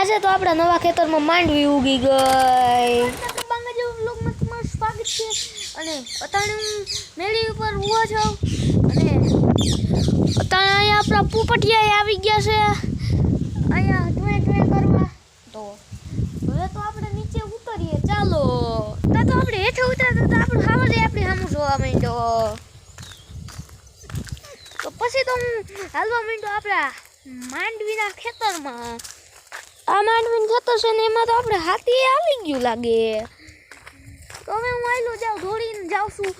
આજે તો આપણા નવા ખેતરમાં માંડવી ઉગી ગઈ. તમારું સ્વાગત છે. અને અતાણે મેળી ઉપર ઊભો છો. અને અતાણે અહીંયા આપણા પોપટિયા આવી ગયા છે. અહીંયા ટુએ ટુએ કરવા. તો હવે તો આપણે નીચે ઉતરીએ. ચાલો. તો તો આપણે હેઠે ઉતરતા તો આપણું હાવડે આપણે સામું જોવા માંડ્યો. તો પછી તો હું હાલવા માંડ્યો આપણા માંડવીના ખેતરમાં. આ માંડવીને જતો છે ને એમાં તો આપણે હાથી આવી ગયું લાગે. તો હવે હું આયલો જાઉં દોડીને જાઉં છું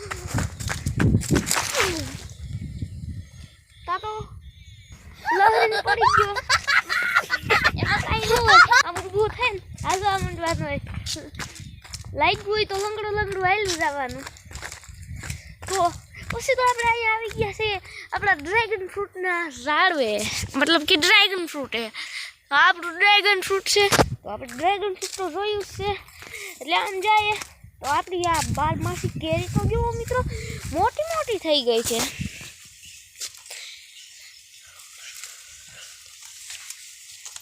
કાકો તો લહરીને પડી ગયો. એમાં કાંઈ ન હોય. આમ ઊભું થાય ને હાલવા માંડવાનું હોય. લાઈટ હોય તો લંગડું લંગડું હાલ્યું જવાનું. તો પછી તો આપણે અહીંયા આવી ગયા છે આપણા ડ્રેગન ફ્રૂટના ઝાડવે. મતલબ કે ડ્રેગન ફ્રૂટ આ આપણું ડ્રેગન ફ્રૂટ છે તો આપણે ડ્રેગન ફ્રૂટ તો જોયું જ છે એટલે આમ જાય તો આપણી આ બારમાસી કેરી તો જુઓ મિત્રો મોટી મોટી થઈ ગઈ છે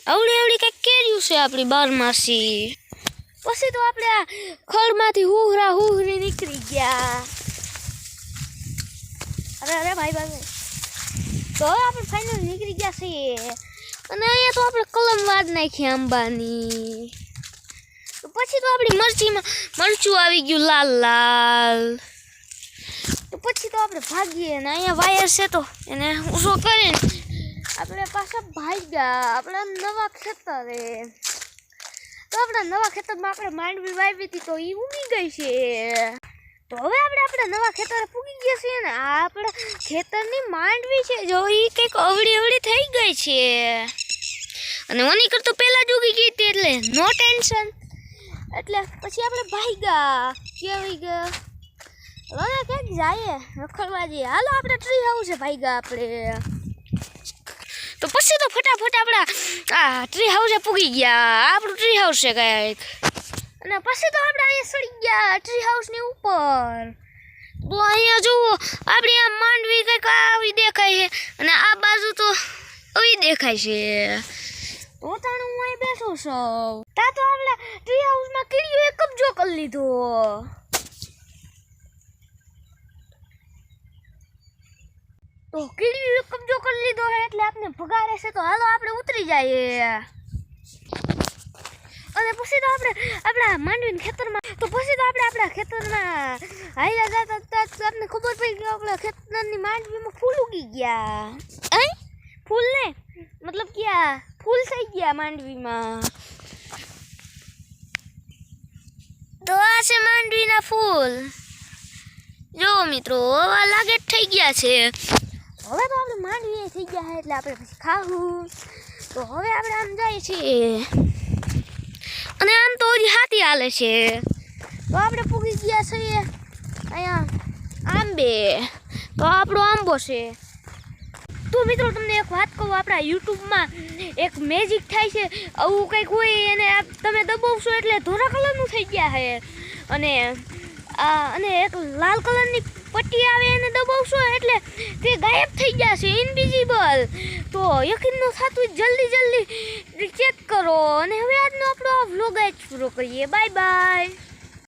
અવળી અવળી કંઈક કેર્યું છે આપણી બારમાસી પછી તો આપણે આ ખળમાંથી હુહરા હુહરી નીકળી ગયા અરે અરે ભાઈ ભાઈ તો હવે આપણે ફાઇનલ નીકળી ગયા છીએ અને અહીંયા તો આપણે કલમ વાડ નાખી આંબાની. પછી તો આપણી મરચીમાં મરચું આવી ગયું લાલ લાલ. પછી તો આપણે ભાગીએ અને અહીંયા વાયર છે તો એને ઊંચો કરીને આપણે પાછા ભાગ્યા. આપણા નવા ખેતરે. તો આપણા નવા ખેતરમાં આપણે માંડવી વાવી હતી તો એ ઉગી ગઈ છે. તો હવે આપણે આપણા નવા ખેતર પૂગી ગયા છીએ ને આ આપણા ખેતરની માંડવી છે. જો એ કંઈક અવળી અવળી થઈ ગઈ છે. અને ઓની કરતો પહેલાં જ ઉગી ગઈ હતી એટલે નો ટેન્શન. એટલે પછી આપણે ભાગ્યા કેવી ગયા? હવે ક્યાંક જઈએ, રખડવા જઈએ. હાલો, આપણે ટ્રી હાઉસ છે ભાગ્યા આપણે. તો પછી તો ફટાફટ આપણા આ ટ્રી હાઉસે પૂગી ગયા. આપણું ટ્રી હાઉસ છે કંઈક. અને પછી તો આપણે અહીંયા સડી ગયા ટ્રી હાઉસની ઉપર. તો અહીંયા જુઓ, આપણી આ માંડવી કંઈક આવી દેખાય છે. અને આ બાજુ તો આવી દેખાય છે. પોતાનું હું અહીં બેઠો છું. તા તો આપણે ટ્રી હાઉસમાં કીડીઓએ કબજો કરી લીધો. તો કીડીઓએ કબજો કરી લીધો એટલે આપણે ભગાડે છે, તો હાલો આપણે ઉતરી જઈએ. અને પછી તો આપણે આપણા માંડવીના ખેતરમાં તો પછી તો આપણે આપણા ખેતરમાં હાલ્યા જતા હતા તો આપણને ખબર પડી કે આપણા ખેતરની માંડવીમાં ફૂલ ઉગી ગયા. અહીં ફૂલ ને મતલબ કે આ ફૂલ થઈ ગયા માંડવીમાં. તો આ છે માંડવીના ફૂલ. જો મિત્રો, હવા લાગે થઈ ગયા છે. હવે તો આપણે માંડવી થઈ ગયા એટલે આપણે પછી ખાવું તો હવે આપણે આમ જાય છીએ અને આમ તો હજી હાથી હાલે છે. તો આપણે પૂગી ગયા છીએ અહીંયા આંબે. તો આપણો આંબો છે. તો મિત્રો, તમને એક વાત કહું, આપણા યુટ્યુબમાં એક મેજિક થાય છે. આવું કંઈક હોય એને તમે દબાવશો એટલે ધોરા કલરનું થઈ ગયા છે. અને અને એક લાલ કલરની પટ્ટી આવે એને દબાવશો એટલે તે ગાયબ થઈ છે ઇનવિઝિબલ તો યકીન ન થતું જલ્દી જલ્દી ચેક કરો. અને હવે આજનો આપણો વ્લોગ જ પૂરો કરીએ. Bye bye